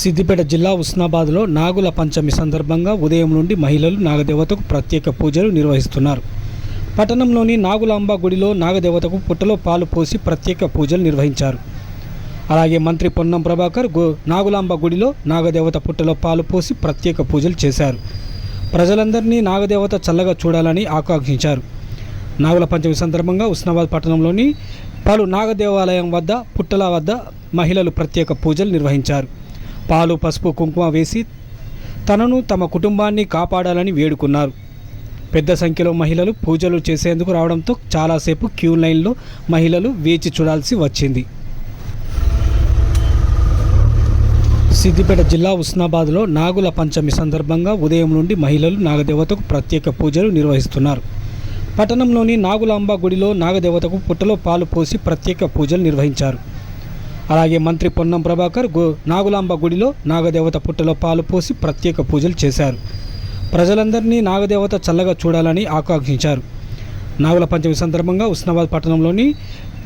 సిద్దిపేట జిల్లా ఉస్నాబాద్లో నాగుల పంచమి సందర్భంగా ఉదయం నుండి మహిళలు నాగదేవతకు ప్రత్యేక పూజలు నిర్వహిస్తున్నారు. పట్టణంలోని నాగులాంబ గుడిలో నాగదేవతకు పుట్టలో పాలు పోసి ప్రత్యేక పూజలు నిర్వహించారు. అలాగే మంత్రి పొన్నం ప్రభాకర్ గో నాగులాంబ గుడిలో నాగదేవత పుట్టలో పాలు పోసి ప్రత్యేక పూజలు చేశారు. ప్రజలందరినీ నాగదేవత చల్లగా చూడాలని ఆకాంక్షించారు. నాగుల పంచమి సందర్భంగా ఉస్నాబాద్ పట్టణంలోని పలు నాగదేవాలయం వద్ద పుట్టల వద్ద మహిళలు ప్రత్యేక పూజలు నిర్వహించారు. పాలు పసుపు కుంకుమ వేసి తనను తమ కుటుంబాన్ని కాపాడాలని వేడుకున్నారు. పెద్ద సంఖ్యలో మహిళలు పూజలు చేసేందుకు రావడంతో చాలాసేపు క్యూ లైన్లో మహిళలు వేచి చూడాల్సి వచ్చింది. సిద్దిపేట జిల్లా ఉస్నాబాద్లో నాగుల పంచమి సందర్భంగా ఉదయం నుండి మహిళలు నాగదేవతకు ప్రత్యేక పూజలు నిర్వహిస్తున్నారు. పట్టణంలోని నాగులాంబ గుడిలో నాగదేవతకు పుట్టలో పాలు పోసి ప్రత్యేక పూజలు నిర్వహించారు. అలాగే మంత్రి పొన్నం ప్రభాకర్ గో నాగులాంబ గుడిలో నాగదేవత పుట్టలో పాలు పోసి ప్రత్యేక పూజలు చేశారు. ప్రజలందరినీ నాగదేవత చల్లగా చూడాలని ఆకాంక్షించారు. నాగుల పంచమి సందర్భంగా ఉస్నాబాద్ పట్టణంలోని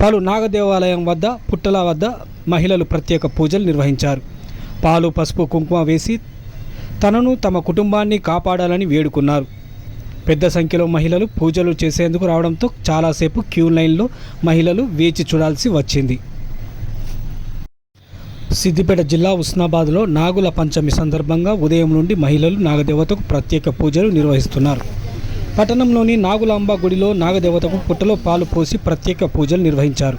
పలు నాగదేవాలయం వద్ద పుట్టల వద్ద మహిళలు ప్రత్యేక పూజలు నిర్వహించారు. పాలు పసుపు కుంకుమ వేసి తనను తమ కుటుంబాన్ని కాపాడాలని వేడుకున్నారు. పెద్ద సంఖ్యలో మహిళలు పూజలు చేసేందుకు రావడంతో చాలాసేపు క్యూ లైన్లో మహిళలు వేచి చూడాల్సి వచ్చింది. సిద్దిపేట జిల్లా ఉస్నాబాద్లో నాగుల పంచమి సందర్భంగా ఉదయం నుండి మహిళలు నాగదేవతకు ప్రత్యేక పూజలు నిర్వహిస్తున్నారు. పట్టణంలోని నాగులాంబ గుడిలో నాగదేవతకు పుట్టలో పాలు పోసి ప్రత్యేక పూజలు నిర్వహించారు.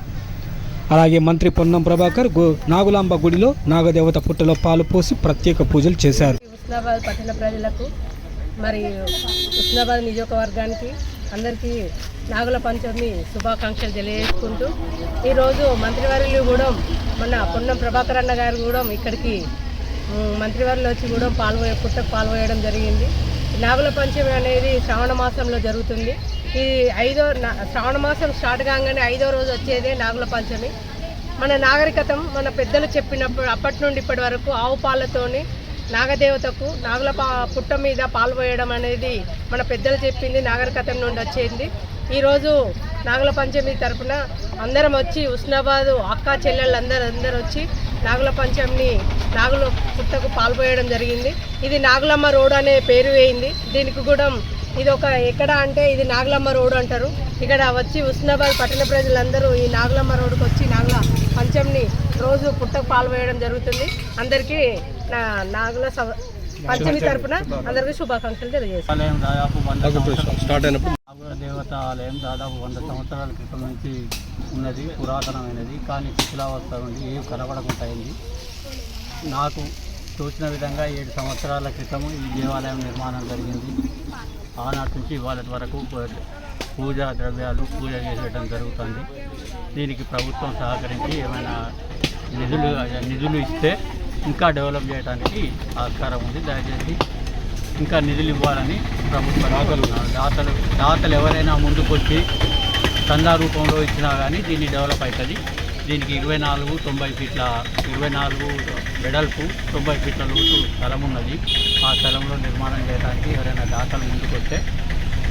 అలాగే మంత్రి పొన్నం ప్రభాకర్ నాగులాంబ గుడిలో నాగదేవత పుట్టలో పాలు పోసి ప్రత్యేక పూజలు చేశారు. ఉస్నాబాద్ పట్టణ ప్రజలకు మరి ఉస్నాబాద్ నియోజకవర్గానికి అందరికీ నాగుల పంచమి శుభాకాంక్షలు తెలియజేసుకుంటూ ఈరోజు మంత్రివర్యులు కూడా మన పొన్నం ప్రభాకర్ అన్న గారు కూడా ఇక్కడికి ఉమ్, వచ్చి కూడా పాల్గొ పుట్టకు పాల్గొయడం జరిగింది. నాగుల పంచమి అనేది శ్రావణ మాసంలో జరుగుతుంది. ఈ ఐదో నా- శ్రావణ మాసం స్టార్ట్ కాగానే ఐదో రోజు వచ్చేదే నాగుల పంచమి. మన నాగరికతం మన పెద్దలు చెప్పినప్పుడు అప్పటి నుండి ఇప్పటి వరకు ఆవు పాలతోని నాగదేవతకు నాగుల పా పుట్ట మీద పాల్పోయడం అనేది మన పెద్దలు చెప్పింది నాగరికతం నుండి వచ్చింది. ఈరోజు నాగుల పంచమి తరపున అందరం వచ్చి ఉస్నాబాదు అక్క చెల్లెళ్ళు అందరు అందరు వచ్చి నాగుల పంచమిని నాగుల పుట్టకు పాల్పోయడం జరిగింది. ఇది నాగులమ్మ రోడ్ అనే పేరు వేయింది. దీనికి కూడా ఇది ఒక ఎక్కడ అంటే ఇది నాగులమ్మ రోడ్ అంటారు. ఇక్కడ వచ్చి ఉస్నాబాద్ పట్టణ ప్రజలందరూ ఈ నాగులమ్మ రోడ్డుకి వచ్చి నాగుల పంచమిని రోజు పుట్టకు పాల్పోయడం జరుగుతుంది. అందరికీ నా నాగుల సవ- పంచమి తరపున అందరికీ శుభాకాంక్షలు తెలియజేస్తాను. దేవత ఆలయం దాదాపు వంద సంవత్సరాల క్రితం నుంచి ఉన్నది పురాతనమైనది. కానీ శిథిలావస్థ నుండి ఏవి కనబడకుండా అయింది నాకు చూసిన విధంగా ఏడు సంవత్సరాల క్రితం ఈ దేవాలయం నిర్మాణం జరిగింది. ఆనాటి నుంచి ఇవాళ వరకు పూజా ద్రవ్యాలు పూజ చేసేయడం జరుగుతుంది. దీనికి ప్రభుత్వం సహకరించి ఏమైనా నిధులు నిధులు ఇస్తే ఇంకా డెవలప్ చేయడానికి ఆస్కారం ఉంది. దయచేసి ఇంకా నిధులు ఇవ్వాలని ప్రభుత్వ దాతలు దాతలు దాతలు ఎవరైనా ముందుకొచ్చి చందా రూపంలో ఇచ్చినా కానీ దీన్ని డెవలప్ అవుతుంది దీనికి ఇరవై నాలుగు తొంభై ఫీట్ల ఇరవై నాలుగు వెడల్పు తొంభై ఫీట్ల లోతు స్థలం ఉన్నది. ఆ స్థలంలో నిర్మాణం చేయడానికి ఎవరైనా దాతలు ముందుకొస్తే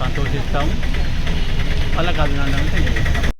సంతోషిస్తాం సంతోషిస్తాము. వాళ్ళకి అభినందనలు తెలియజేస్తాం